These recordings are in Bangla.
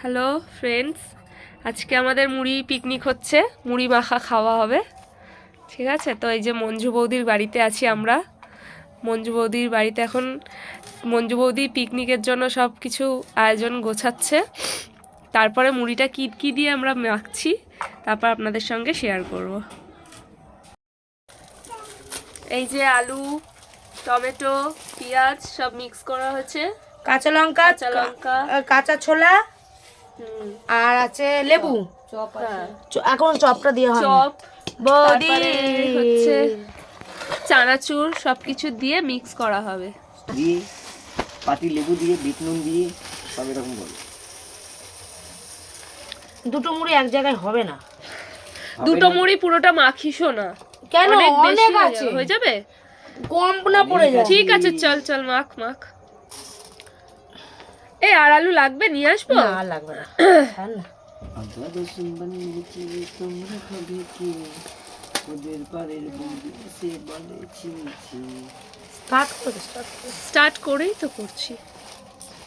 হ্যালো ফ্রেন্ডস আজকে আমাদের মুড়ি পিকনিক হচ্ছে। মুড়ি মাখা খাওয়া হবে। ঠিক আছে? তো এই যে মঞ্জু বৌদির বাড়িতে আছি আমরা। মঞ্জু বৌদির বাড়িতে এখন মঞ্জু বৌদি পিকনিকের জন্য সব কিছু আয়োজন গোছাচ্ছে। তারপরে মুড়িটা কী কী দিয়ে আমরা মাখছি তারপর আপনাদের সঙ্গে শেয়ার করব। এই যে আলু টমেটো পেঁয়াজ সব মিক্স করা হয়েছে। কাঁচা লঙ্কা কাঁচা লঙ্কা। কাঁচা ছোলা আর আছে লেবু। হ্যাঁ, এখন চপটা দিয়ে হবে চপ তারপরে হচ্ছে চানাচুর সবকিছু দিয়ে মিক্স করা হবে। দিয়ে পাতি লেবু দিয়ে বিট নুন দিয়ে সব এরকম বলো দুটো মুড়ি এক জায়গায় হবে না। দুটো মুড়ি পুরোটা মাখিসো না। কেন? অনেক হয়ে আছে। হয়ে যাবে? কম না পড়ে যায়। ঠিক আছে চল চল মাখ মাখ। এই আর আলু লাগবে নিয়ে আসব? না আর লাগবে না। ছাড় না। আদা রসুন বানিয়েছি তোমরা খাবে কি ওদের পাড়ের বন্ধু সে বলে স্টার্ট করে। স্টার্ট করেই তো করছি।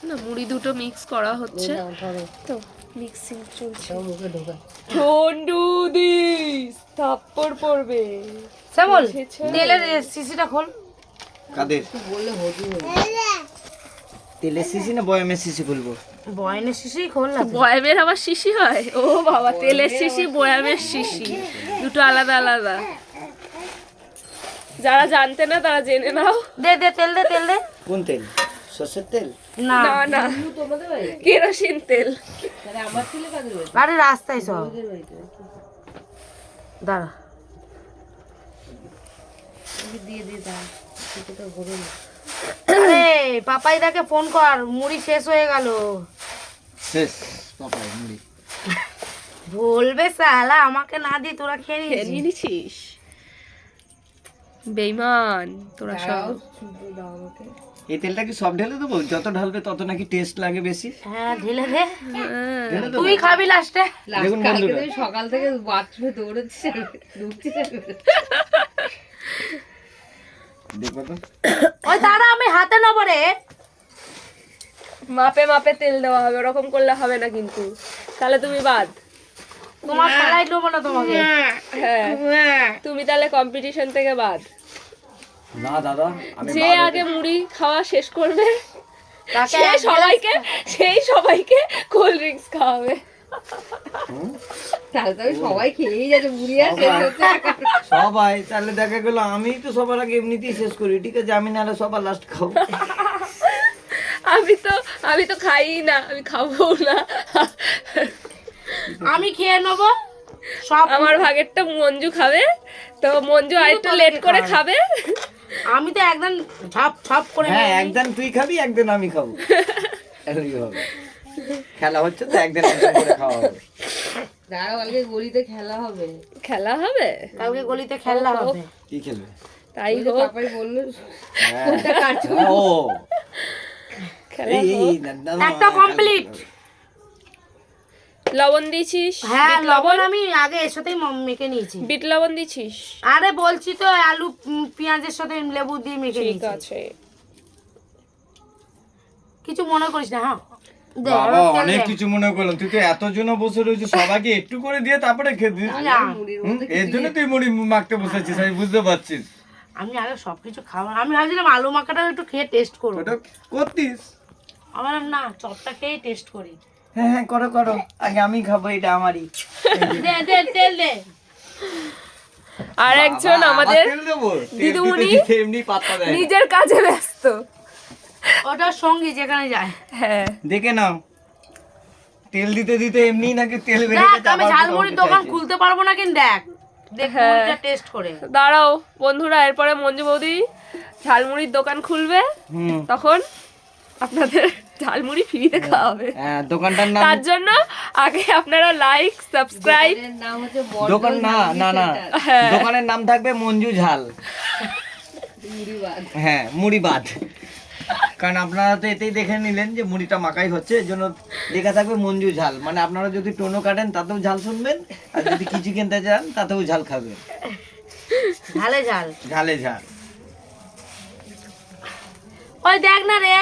না মুড়ি দুটো মিক্স করা হচ্ছে। তো মিক্সিং চলছে। মুখে ঢোকা। ঠন্ডু দিস থাপ্পড় পড়বে। শ্যামল? তেলের শিশিটা খোল। কাদের? তেলের শিশি না বয়ামের শিশি খুলবো? বয়নের শিশি খোল না তো। বয়ামের আবার শিশি হয়? ও বাবা তেলের শিশি বয়ামের শিশি। দুটো আলাদা আলাদা। যারা জানতে না তারা জেনে নাও। দে দে তেল দে তেল দে। কোন তেল? সর্ষের তেল? না। না না। কেরোসিন তেল। আরে রাস্তায় সব। দাঁড়া। আরে পাপাই দাকে ফোন কর মুড়ি শেষ হয়ে গেল। শেষ পাপাই মুড়ি। বলবে সালা আমাকে না দি তোরা খেয়ে নিয়েছিস। বেইমান তোরা সব এই তেলটা কি সব ঢেলে দেবো? যত ঢালবে তত নাকি টেস্ট লাগে বেশি। হ্যাঁ ঢেলে দে। হ্যাঁ। তুই খাবি লাস্টে দেখুন বন্ধুরা। সকাল থেকে বাথরুমে দৌড়াচ্ছে ঢুকছে দেখো তো ওই দাঁড়া আমি হাতে নেব রে। মাপে মাপে তেল দেওয়া হবে ওরকম করলে হবে না কিন্তু। তাহলে তুমি বাদ। তোমার নেব না তোমাকে। হ্যাঁ। তুমি তাহলে কম্পিটিশন থেকে বাদ। না দাদা যে আগে মুড়ি খাওয়া শেষ করবে সে সবাইকে সেই সবাইকে কোল্ড ড্রিঙ্কস খাওয়াবে। সবাই খেয়েই যাচ্ছে বুড়ি শেষ হচ্ছে সবাই তাহলে দেখা গেল আমি তো সবার আগে এমনিতেই শেষ করি ঠিক আছে? আমি নাহলে সবার লাস্ট খাব। আমি তো আমি তো খাই না আমি খাব না। আমি খেয়ে নেব সব আমার ভাগেরটা মঞ্জু খাবে তো মঞ্জু আরেকটু লেট করে খাবে। আমি তো একদম ঝপ ঝপ করে হ্যাঁ। একদিন তুই খাবি একদিন আমি খাব। এরকমই হবে। খেলা হচ্ছে তো একদিন একদিন করে খাওয়া হবে। দাঁড়াও কালকে গলিতে খেলা হবে। খেলা হবে? কালকে গলিতে খেললা হবে। কি খেলবে? তাই হোক। পাপাই বলল হ্যাঁ। ও। খেলা না- না- একটা কমপ্লিট লবণ দিয়েছিস? হ্যাঁ লবণ? আমি আগে এর সাথেই মেখে নিয়েছি। বিট লবণ দিয়েছিস? আরে বলছি তো আলু পেঁয়াজের সাথে লেবু দিয়ে মেখে ঠিক আছে। কিছু মনে করিস না হ্যাঁ? বাবা অনেক কিছু মনে করলাম। তুই তো এত জন বসে রয়েছে সবাইকে একটু করে দিয়ে তারপরে খেতে এর জন্য তুই মুড়ি মাখতে বসেছিস আমি বুঝতে পারছিস। আমি আগে সবকিছু খাব আমি ভাবছিলাম আলু মাখাটা একটু খেয়ে টেস্ট করব। ওটা করতিস? আমার না চপটা খেয়ে টেস্ট করি। হ্যাঁ হ্যাঁ করো করো। আগে আমি খাব এটা আমারই। দে দে তেল দে। আর একজন আমাদের দিদিমণি। নিজের কাজে ব্যস্ত। ওটা সঙ্গী যেখানে যায়। হ্যাঁ। দেখে নাও। তেল দিতে দিতে এমনি নাকি তেল দেখ গেছে, আমি ঝালমুড়ির দোকান খুলতে পারব না কিন্তু দেখ দেখ হ্যাঁ। মুড়িটা টেস্ট করে। দাঁড়াও বন্ধুরা এরপরে মঞ্জু বৌদি ঝালমুড়ির দোকান খুলবে। তখন আপনাদের ঝালমুড়ি ফ্রিতে খাওয়াবে। হ্যাঁ দোকানটার নাম তার জন্য আগে আপনারা লাইক সাবস্ক্রাইব নাম হচ্ছে দোকান না না না। হ্যাঁ। দোকানের নাম থাকবে মঞ্জু ঝাল। মুড়িবাদ। হ্যাঁ মুড়ি বাদ কারণ আপনারা তো এতেই দেখে নিলেন যে মুড়িটা মাখাই হচ্ছে এর জন্য লেখা থাকবে মঞ্জু ঝাল। মানে আপনারা যদি টোনো কাটেন তাতেও ঝাল শুনবেন আর যদি কিছু কিনতে চান তাতেও ঝাল খাবেন। ঝালে ঝাল। ঝালে ঝাল। ওই দেখ না রে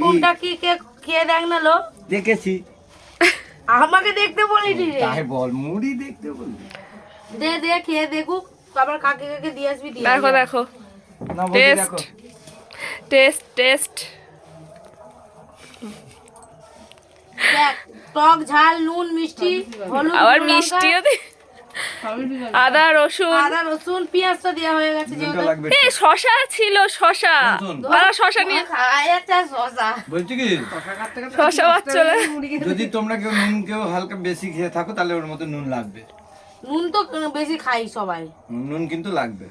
কোনটা কি কে খেয়ে দেখ না লো দেখেছি। আমাকে দেখতে বলিনি রে। তাই বল মুড়ি দেখতে বললি দে দে খেয়ে দেখুক। আবার কাকে কাকে দিয়ে আসবি দিয়ে দেখো দেখো। না টেস্ট দেখো। টেস্ট টেস্ট টক ঝাল নুন মিষ্টি হলুদ আবার মিষ্টিও আদা রসুন। আদা রসুন পেঁয়াজ তো দেওয়া হয়ে গেছে এ শশা ছিল শশা। শুন। শশা নিয়ে খাই একটা শশা। বলছি কি? শশা বাচ্চা যদি তোমরা কেউ নুন কেউ হালকা বেশি খেয়ে থাকো তাহলে ওর মধ্যে নুন লাগবে। নুন তো বেশি খাই সবাই। নুন কিন্তু লাগবে।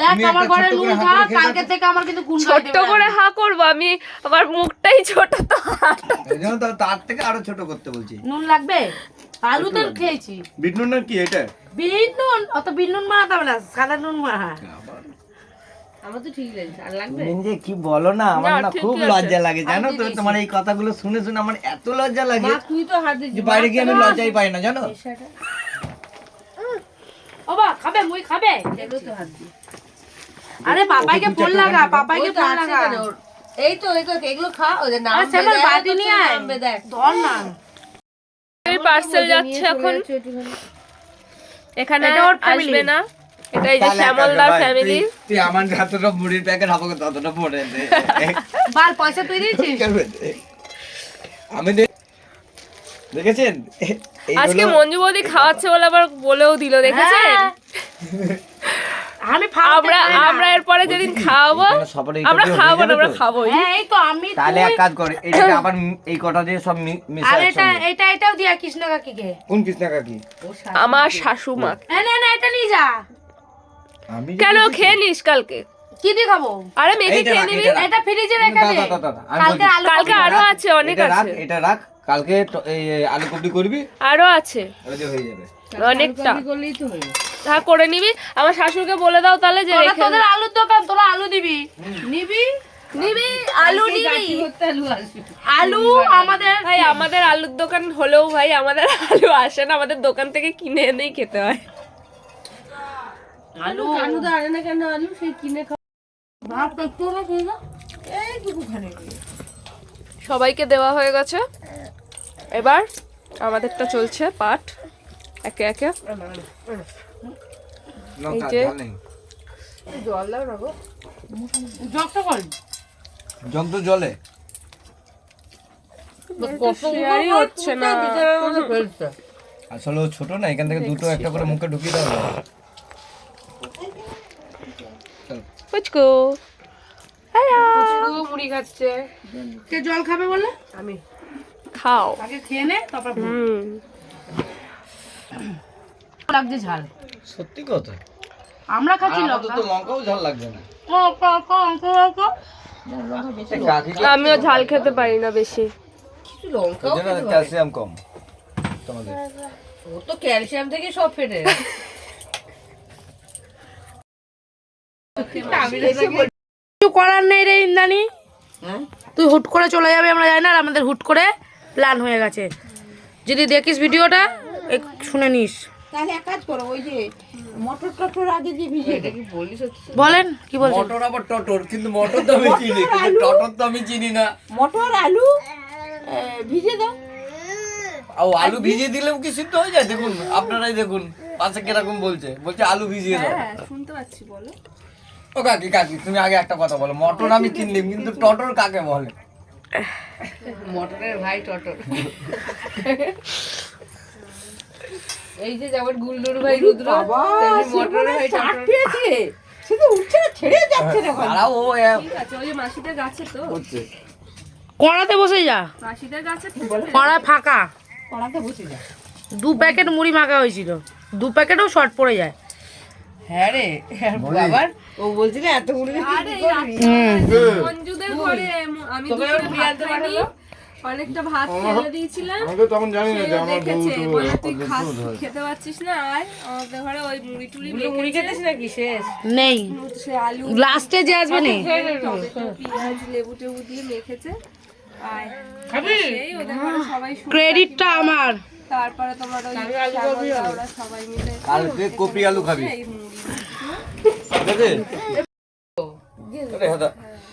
দেখ আমার ঘরে নুন খা হাত করে খেয়ে কালকে থেকে আমার কিন্তু গুণ ছোট্ট করে হা করব আমি আমার মুখটাই ছোট তো। হাটা তো তার থেকে আরও ছোট করতে বলছি। নুন লাগবে? আলু তো খেয়েছি। বিট নুন না কি এটা? বিট নুন? অত বিট নুন মারাতে না সাদা নুন মারা আমার তো ঠিক লাগছে আর লাগবে? যে কি বলো না আমার না, খুব লজ্জা লাগে জানো তো? তোমার এই কথাগুলো শুনে শুনে আমার এত লজ্জা লাগে তুই তো হাত দিচ্ছিস বাইরে গিয়ে আমি লজ্জাই পাই না জানো? ও বা খাবে মুই খাবে? তো হাত দিই আরে পাপাইকে ফোন লাগা পাপাইকে ফোন লাগা। এই তো এই তো এগুলো খা ওই যে নাম আচ্ছা আমার বাটি নিয়ে আয়। দেখ। ধর না। এই পার্সেল যাচ্ছে এখন। এখানে আসবে না। যে শ্যামলদার ফ্যামিলি তুই- তুই আমার যতটা মুড়ির প্যাকেট আমাকে ততটা পড়ে দে। বাল পয়সা তুই দিয়েছিস? আমি দেখেছেন? আজকে মঞ্জু বৌদি খাওয়াচ্ছে বলে আবার বলেও দিল দেখেছেন? হ্যাঁ। আমি আমরা আমরা এরপরে যেদিন খাওয়াবো আমরা খাওয়াবো না আমরা তো? খাবোই হ্যাঁ এই তো আমি তাহলে এক কাজ করে এটাকে আবার এই কটা দিয়ে সব মিশে আর এটা এটা এটাও দিয়া কৃষ্ণ কাকিকে। কোন কৃষ্ণা কাকি? আমার শাশু মা না না এটা নিয়ে যা। আমি কেন খেয়ে নিস কালকে? কি দিয়ে খাব? আরে এইটা খেয়ে নিবি। এটা ফ্রিজে রেখে দে দাদা, দাদা, আমি কালকে। আলু কালকে আরও আছে অনেক এটা রাখ আছে। এটা রাখ কালকে এই আলু কপি করবি আরও আছে। হয়ে যাবে। অনেকটা। করলেই তো হয়ে হ্যাঁ করে নিবি। আমার শাশুড়কে বলে দাও তাহলে যে তোরা তোদের আলুর দোকান তোরা আলু দিবি। নিবি? নিবি আলু নিবি। আলু আসবে। আলু আমাদের ভাই আমাদের আলুর দোকান হলেও ভাই আমাদের আলু আসে না আমাদের দোকান থেকে কিনে এনেই খেতে হয়। আলু। কানু তো আনে না কেন? আলু সেই কিনে ভাত এইটুকুখানে সবাইকে দেওয়া হয়ে গেছে। এবার আমাদেরটা চলছে পাঠ। একে একে। এই যে- জল দাও না গো জগটা কর। জগ তো জলে। হচ্ছে না। আসলে ও ছোট না এখান থেকে দুটো একটা করে মুখে ঢুকিয়ে দাও। পুচকু মুড়ি খাচ্ছে। কে জল খাবে বলে? আমি। খাও। আগে খেয়ে নে তারপর হুম। লাগছে ঝাল। সত্যি কথা? আমরা খাচ্ছি লঙ্কা। তো লঙ্কাও ঝাল লাগবে না। আমিও ঝাল খেতে পারি না বেশি। লঙ্কাও। ক্যালসিয়াম কম তোমাদের। ও তো ক্যালসিয়াম থেকে সব ফেটে কিছু করার নেই রে ইন্দানি। হ্যাঁ? তুই হুট করে চলে যাবে আমরা জানি না আর আমাদের হুট করে প্ল্যান হয়ে গেছে। যদি দেখিস ভিডিওটা শুনে নিস। তাহলে এক কাজ করো ওই যে মটর টটর আগে দিয়ে ভিজে বলেন কি বলছেন? মটর আবার টটর কিন্তু মটর তো আমি চিনি কিন্তু টটর তো আমি চিনি না। মটর আলু ভিজে দাও। ও আলু ভিজিয়ে দিলেও কি সিদ্ধ হয়ে যায়? দেখুন আপনারাই দেখুন পাশে কীরকম বলছে। বলছে আলু ভিজিয়ে দাও। শুনতে পাচ্ছি বলো। ও কাকি কাকি তুমি আগে একটা কথা বলো। মটর আমি চিনলাম কিন্তু টটর কাকে বলে? মটরের ভাই টটর। এই যে যেমন গুল্লুর ভাই রুদ্র ভাই পেয়েছে শুধু উঠছে না ছেড়ে যাচ্ছে না তারাও ও ঠিক আছে ওই মাসিদের গাছে তো। কড়াতে বসে যা। মাসিদের গাছে তো। কড়া ফাঁকা। কড়াতে বসে যা। দু প্যাকেট মুড়ি মাখা হয়েছিল। দু প্যাকেটও শর্ট পড়ে যায়। হ্যাঁ রে আবার ও বলছিল এত মুড়ি আরে মঞ্জুদের ঘরে আমি তোকে। পাঠালো? অনেকটা ভাত ফেলে দিয়েছিলাম। আমি তো তখন জানি না যে আমার বউ তো বলে তুই খাস খেতে পারছিস না আয়। আমাদের ঘরে ওই মুড়ি টুড়ি মুড়ি খেতেছ নাকি? শেষ। নেই। সে আলু লাস্টে যে আসবে নে পেঁয়াজ লেবু টেবু দিয়ে মেখেছে। আয়। সবাই ক্রেডিটটা আমার। তারপরে তোমার ওই সবাই মিলে কালকে কপি আলু খাবি। ঠিক আছে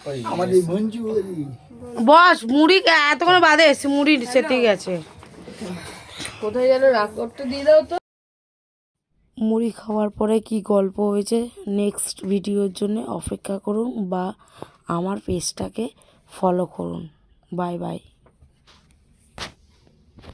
ওই বস মুড়ি এতক্ষণ বাদে এসে মুড়ি সেতে গেছে। কোথায় গেল রাগ করতে দিয়ে দাও তো। মুড়ি খাওয়ার পরে কি গল্প হয়েছে নেক্সট ভিডিওর জন্য অপেক্ষা করুন বা আমার পেজটাকে ফলো করুন। Bye bye